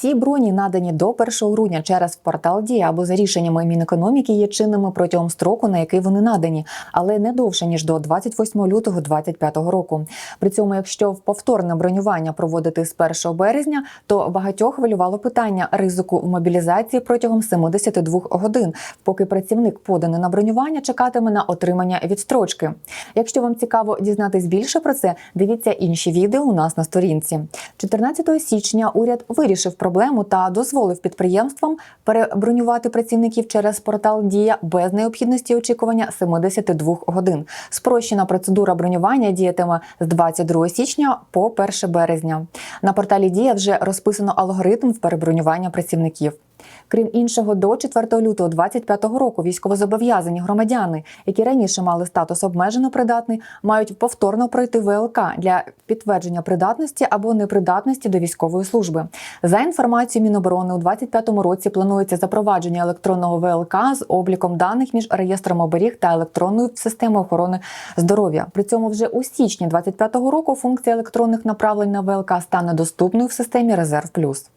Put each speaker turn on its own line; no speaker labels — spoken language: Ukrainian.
Всі броні, надані до 1 грудня через портал Дія або за рішеннями Мінекономіки, є чинними протягом строку, на який вони надані, але не довше ніж до 28 лютого 2025 року. При цьому, якщо в повторне бронювання проводити з 1 березня, то багатьох хвилювало питання ризику мобілізації протягом 72 годин, поки працівник поданий на бронювання чекатиме на отримання відстрочки. Якщо вам цікаво дізнатись більше про це, дивіться інші відео у нас на сторінці. 14 січня уряд вирішив проблему та дозволив підприємствам перебронювати працівників через портал Дія без необхідності очікування 72 годин. Спрощена процедура бронювання діятиме з 22 січня по 1 березня. На порталі Дія вже розписано алгоритм в перебронювання працівників. Крім іншого, до 4 лютого 2025 року військовозобов'язані громадяни, які раніше мали статус обмежено придатний, мають повторно пройти ВЛК для підтвердження придатності або непридатності до військової служби. За інформацією Міноборони, у 2025 році планується запровадження електронного ВЛК з обліком даних між реєстром оберіг та електронною системою охорони здоров'я. При цьому вже у січні 2025 року функція електронних направлень на ВЛК стане доступною в системі Резерв Плюс.